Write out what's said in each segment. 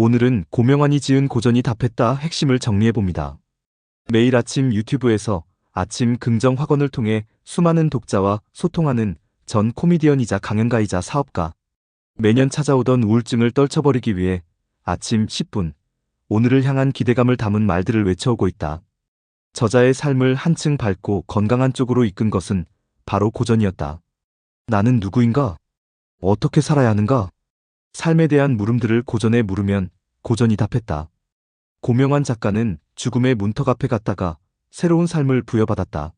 오늘은 고명환이 지은 고전이 답했다 핵심을 정리해봅니다. 매일 아침 유튜브에서 아침 긍정 확언을 통해 수많은 독자와 소통하는 전 코미디언이자 강연가이자 사업가. 매년 찾아오던 우울증을 떨쳐버리기 위해 아침 10분, 오늘을 향한 기대감을 담은 말들을 외쳐오고 있다. 저자의 삶을 한층 밝고 건강한 쪽으로 이끈 것은 바로 고전이었다. 나는 누구인가? 어떻게 살아야 하는가? 삶에 대한 물음들을 고전에 물으면 고전이 답했다. 고명환 작가는 죽음의 문턱 앞에 갔다가 새로운 삶을 부여받았다.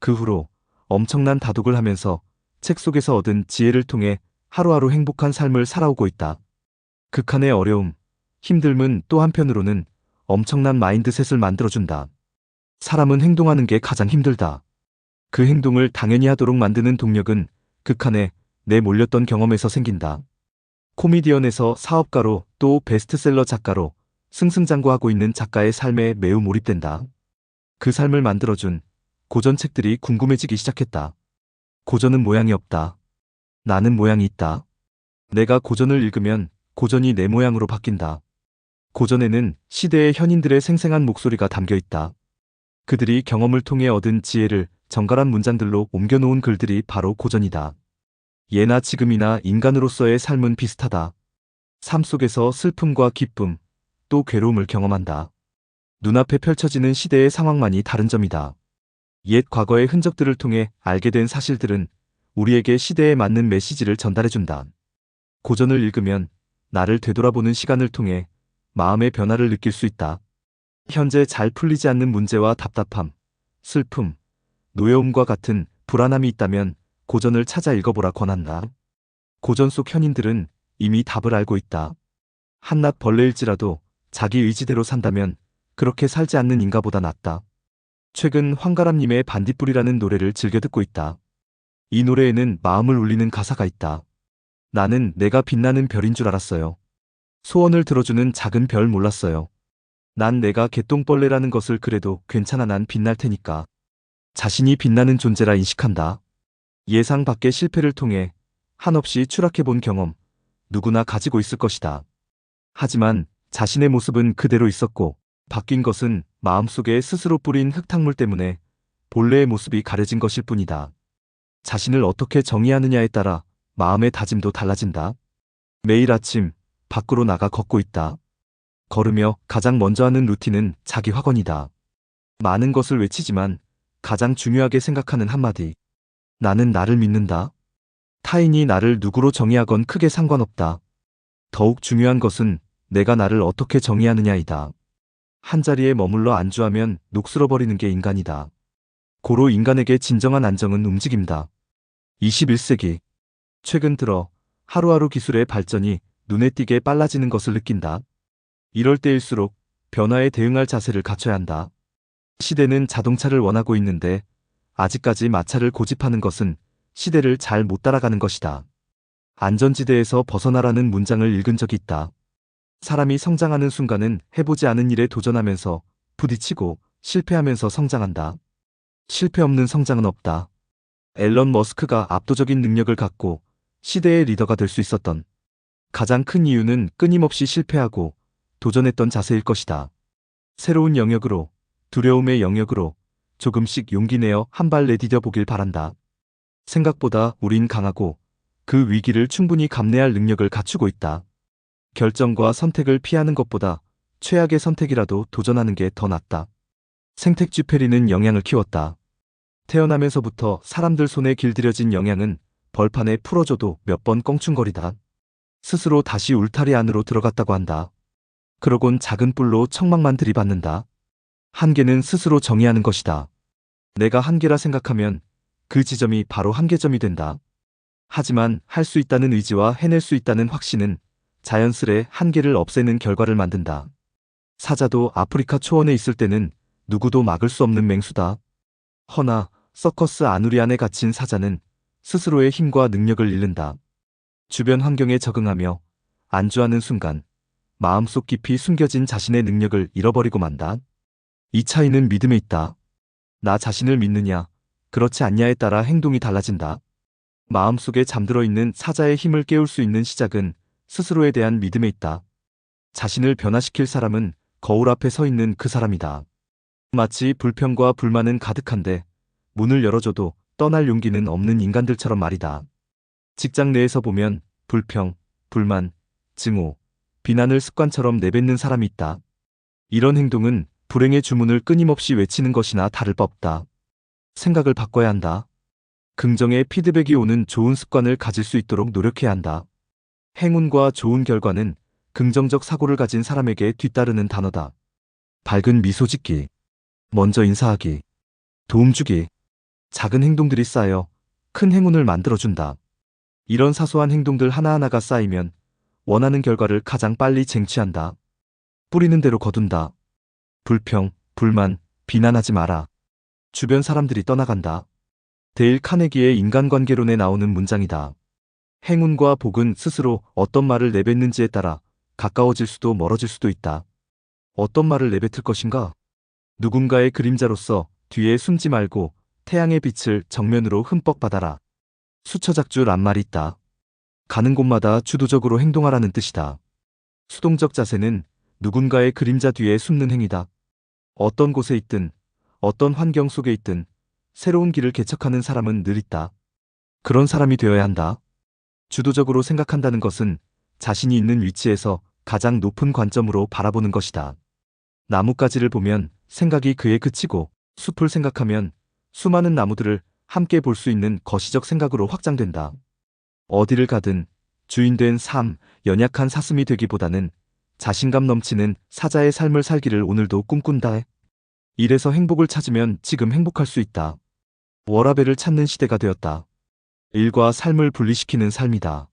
그 후로 엄청난 다독을 하면서 책 속에서 얻은 지혜를 통해 하루하루 행복한 삶을 살아오고 있다. 극한의 어려움, 힘듦은 또 한편으로는 엄청난 마인드셋을 만들어준다. 사람은 행동하는 게 가장 힘들다. 그 행동을 당연히 하도록 만드는 동력은 극한에 내 몰렸던 경험에서 생긴다. 코미디언에서 사업가로 또 베스트셀러 작가로 승승장구하고 있는 작가의 삶에 매우 몰입된다. 그 삶을 만들어준 고전 책들이 궁금해지기 시작했다. 고전은 모양이 없다. 나는 모양이 있다. 내가 고전을 읽으면 고전이 내 모양으로 바뀐다. 고전에는 시대의 현인들의 생생한 목소리가 담겨 있다. 그들이 경험을 통해 얻은 지혜를 정갈한 문장들로 옮겨놓은 글들이 바로 고전이다. 예나 지금이나 인간으로서의 삶은 비슷하다. 삶 속에서 슬픔과 기쁨, 또 괴로움을 경험한다. 눈앞에 펼쳐지는 시대의 상황만이 다른 점이다. 옛 과거의 흔적들을 통해 알게 된 사실들은 우리에게 시대에 맞는 메시지를 전달해준다. 고전을 읽으면 나를 되돌아보는 시간을 통해 마음의 변화를 느낄 수 있다. 현재 잘 풀리지 않는 문제와 답답함, 슬픔, 노여움과 같은 불안함이 있다면 고전을 찾아 읽어보라 권한다. 고전 속 현인들은 이미 답을 알고 있다. 한낱 벌레일지라도 자기 의지대로 산다면 그렇게 살지 않는 인가보다 낫다. 최근 황가람님의 반딧불이라는 노래를 즐겨 듣고 있다. 이 노래에는 마음을 울리는 가사가 있다. 나는 내가 빛나는 별인 줄 알았어요. 소원을 들어주는 작은 별 몰랐어요. 난 내가 개똥벌레라는 것을 그래도 괜찮아 난 빛날 테니까. 자신이 빛나는 존재라 인식한다. 예상 밖의 실패를 통해 한없이 추락해본 경험, 누구나 가지고 있을 것이다. 하지만 자신의 모습은 그대로 있었고, 바뀐 것은 마음속에 스스로 뿌린 흙탕물 때문에 본래의 모습이 가려진 것일 뿐이다. 자신을 어떻게 정의하느냐에 따라 마음의 다짐도 달라진다. 매일 아침 밖으로 나가 걷고 있다. 걸으며 가장 먼저 하는 루틴은 자기 확언이다. 많은 것을 외치지만 가장 중요하게 생각하는 한마디. 나는 나를 믿는다. 타인이 나를 누구로 정의하건 크게 상관없다. 더욱 중요한 것은 내가 나를 어떻게 정의하느냐이다. 한자리에 머물러 안주하면 녹슬어버리는 게 인간이다. 고로 인간에게 진정한 안정은 움직임다. 21세기. 최근 들어 하루하루 기술의 발전이 눈에 띄게 빨라지는 것을 느낀다. 이럴 때일수록 변화에 대응할 자세를 갖춰야 한다. 시대는 자동차를 원하고 있는데 아직까지 마차를 고집하는 것은 시대를 잘 못 따라가는 것이다. 안전지대에서 벗어나라는 문장을 읽은 적이 있다. 사람이 성장하는 순간은 해보지 않은 일에 도전하면서 부딪히고 실패하면서 성장한다. 실패 없는 성장은 없다. 앨런 머스크가 압도적인 능력을 갖고 시대의 리더가 될 수 있었던 가장 큰 이유는 끊임없이 실패하고 도전했던 자세일 것이다. 새로운 영역으로, 두려움의 영역으로 조금씩 용기 내어 한 발 내디뎌 보길 바란다. 생각보다 우린 강하고 그 위기를 충분히 감내할 능력을 갖추고 있다. 결정과 선택을 피하는 것보다 최악의 선택이라도 도전하는 게 더 낫다. 생택쥐페리는 영양을 키웠다. 태어나면서부터 사람들 손에 길들여진 영양은 벌판에 풀어줘도 몇 번 껑충거리다. 스스로 다시 울타리 안으로 들어갔다고 한다. 그러곤 작은 뿔로 청막만 들이받는다. 한계는 스스로 정의하는 것이다. 내가 한계라 생각하면 그 지점이 바로 한계점이 된다. 하지만 할 수 있다는 의지와 해낼 수 있다는 확신은 자연스레 한계를 없애는 결과를 만든다. 사자도 아프리카 초원에 있을 때는 누구도 막을 수 없는 맹수다. 허나 서커스 아누리 안에 갇힌 사자는 스스로의 힘과 능력을 잃는다. 주변 환경에 적응하며 안주하는 순간 마음속 깊이 숨겨진 자신의 능력을 잃어버리고 만다. 이 차이는 믿음에 있다. 나 자신을 믿느냐, 그렇지 않냐에 따라 행동이 달라진다. 마음속에 잠들어 있는 사자의 힘을 깨울 수 있는 시작은 스스로에 대한 믿음에 있다. 자신을 변화시킬 사람은 거울 앞에 서 있는 그 사람이다. 마치 불평과 불만은 가득한데 문을 열어줘도 떠날 용기는 없는 인간들처럼 말이다. 직장 내에서 보면 불평, 불만, 증오, 비난을 습관처럼 내뱉는 사람이 있다. 이런 행동은 불행의 주문을 끊임없이 외치는 것이나 다를 바 없다. 생각을 바꿔야 한다. 긍정의 피드백이 오는 좋은 습관을 가질 수 있도록 노력해야 한다. 행운과 좋은 결과는 긍정적 사고를 가진 사람에게 뒤따르는 단어다. 밝은 미소 짓기, 먼저 인사하기, 도움 주기, 작은 행동들이 쌓여 큰 행운을 만들어준다. 이런 사소한 행동들 하나하나가 쌓이면 원하는 결과를 가장 빨리 쟁취한다. 뿌리는 대로 거둔다. 불평, 불만, 비난하지 마라. 주변 사람들이 떠나간다. 데일 카네기의 인간관계론에 나오는 문장이다. 행운과 복은 스스로 어떤 말을 내뱉는지에 따라 가까워질 수도 멀어질 수도 있다. 어떤 말을 내뱉을 것인가? 누군가의 그림자로서 뒤에 숨지 말고 태양의 빛을 정면으로 흠뻑 받아라. 수처작줄 앞말이 있다. 가는 곳마다 주도적으로 행동하라는 뜻이다. 수동적 자세는 누군가의 그림자 뒤에 숨는 행위다. 어떤 곳에 있든, 어떤 환경 속에 있든, 새로운 길을 개척하는 사람은 늘 있다. 그런 사람이 되어야 한다. 주도적으로 생각한다는 것은 자신이 있는 위치에서 가장 높은 관점으로 바라보는 것이다. 나뭇가지를 보면 생각이 그에 그치고 숲을 생각하면 수많은 나무들을 함께 볼 수 있는 거시적 생각으로 확장된다. 어디를 가든 주인된 삶, 연약한 사슴이 되기보다는 자신감 넘치는 사자의 삶을 살기를 오늘도 꿈꾼다. 이래서 행복을 찾으면 지금 행복할 수 있다. 워라벨을 찾는 시대가 되었다. 일과 삶을 분리시키는 삶이다.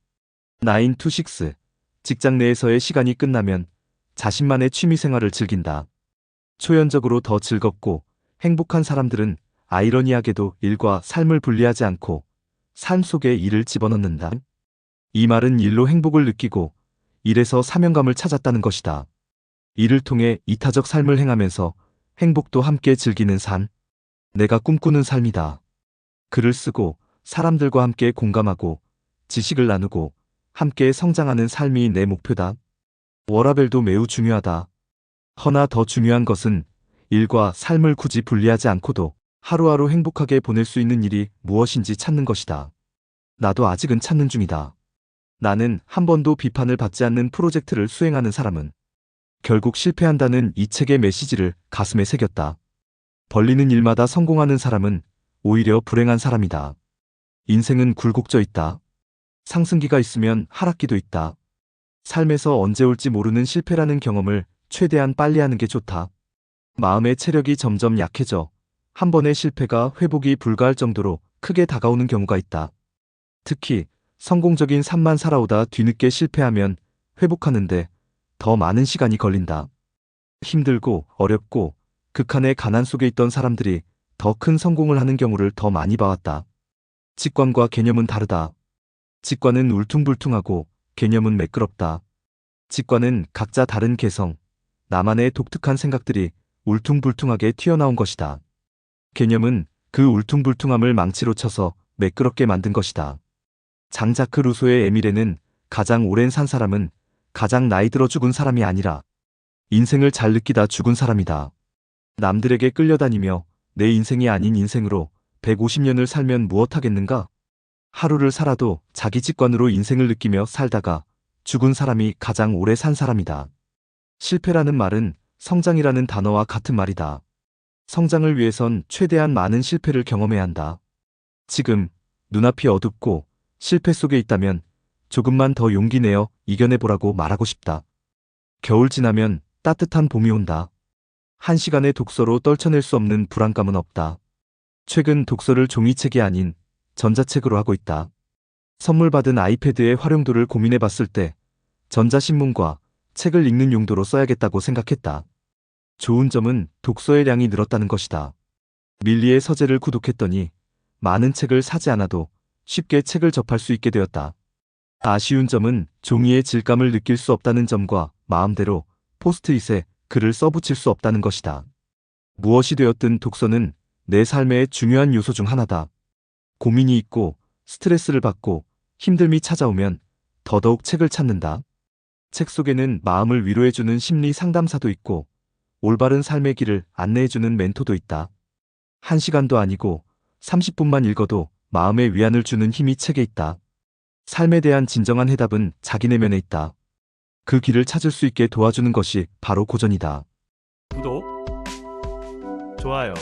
9 to 6. 직장 내에서의 시간이 끝나면 자신만의 취미 생활을 즐긴다. 초연적으로 더 즐겁고 행복한 사람들은 아이러니하게도 일과 삶을 분리하지 않고 삶 속에 일을 집어넣는다. 이 말은 일로 행복을 느끼고 일에서 사명감을 찾았다는 것이다. 이를 통해 이타적 삶을 행하면서 행복도 함께 즐기는 삶. 내가 꿈꾸는 삶이다. 글을 쓰고 사람들과 함께 공감하고 지식을 나누고 함께 성장하는 삶이 내 목표다. 워라벨도 매우 중요하다. 허나 더 중요한 것은 일과 삶을 굳이 분리하지 않고도 하루하루 행복하게 보낼 수 있는 일이 무엇인지 찾는 것이다. 나도 아직은 찾는 중이다. 나는 한 번도 비판을 받지 않는 프로젝트를 수행하는 사람은 결국 실패한다는 이 책의 메시지를 가슴에 새겼다. 벌리는 일마다 성공하는 사람은 오히려 불행한 사람이다. 인생은 굴곡져 있다. 상승기가 있으면 하락기도 있다. 삶에서 언제 올지 모르는 실패라는 경험을 최대한 빨리 하는 게 좋다. 마음의 체력이 점점 약해져 한 번의 실패가 회복이 불가할 정도로 크게 다가오는 경우가 있다. 특히 성공적인 삶만 살아오다 뒤늦게 실패하면 회복하는데 더 많은 시간이 걸린다. 힘들고 어렵고 극한의 가난 속에 있던 사람들이 더 큰 성공을 하는 경우를 더 많이 봐왔다. 직관과 개념은 다르다. 직관은 울퉁불퉁하고 개념은 매끄럽다. 직관은 각자 다른 개성, 나만의 독특한 생각들이 울퉁불퉁하게 튀어나온 것이다. 개념은 그 울퉁불퉁함을 망치로 쳐서 매끄럽게 만든 것이다. 장자크 루소의 에미레는 가장 오랜 산 사람은 가장 나이 들어 죽은 사람이 아니라 인생을 잘 느끼다 죽은 사람이다. 남들에게 끌려다니며 내 인생이 아닌 인생으로 150년을 살면 무엇하겠는가? 하루를 살아도 자기 직관으로 인생을 느끼며 살다가 죽은 사람이 가장 오래 산 사람이다. 실패라는 말은 성장이라는 단어와 같은 말이다. 성장을 위해선 최대한 많은 실패를 경험해야 한다. 지금 눈앞이 어둡고 실패 속에 있다면 조금만 더 용기 내어 이겨내보라고 말하고 싶다. 겨울 지나면 따뜻한 봄이 온다. 한 시간의 독서로 떨쳐낼 수 없는 불안감은 없다. 최근 독서를 종이책이 아닌 전자책으로 하고 있다. 선물 받은 아이패드의 활용도를 고민해 봤을 때 전자신문과 책을 읽는 용도로 써야겠다고 생각했다. 좋은 점은 독서의 량이 늘었다는 것이다. 밀리의 서재를 구독했더니 많은 책을 사지 않아도 쉽게 책을 접할 수 있게 되었다. 아쉬운 점은 종이의 질감을 느낄 수 없다는 점과 마음대로 포스트잇에 글을 써붙일 수 없다는 것이다. 무엇이 되었든 독서는 내 삶의 중요한 요소 중 하나다. 고민이 있고 스트레스를 받고 힘듦이 찾아오면 더더욱 책을 찾는다. 책 속에는 마음을 위로해주는 심리 상담사도 있고 올바른 삶의 길을 안내해주는 멘토도 있다. 한 시간도 아니고 30분만 읽어도 마음의 위안을 주는 힘이 책에 있다. 삶에 대한 진정한 해답은 자기 내면에 있다. 그 길을 찾을 수 있게 도와주는 것이 바로 고전이다. 구독, 좋아요,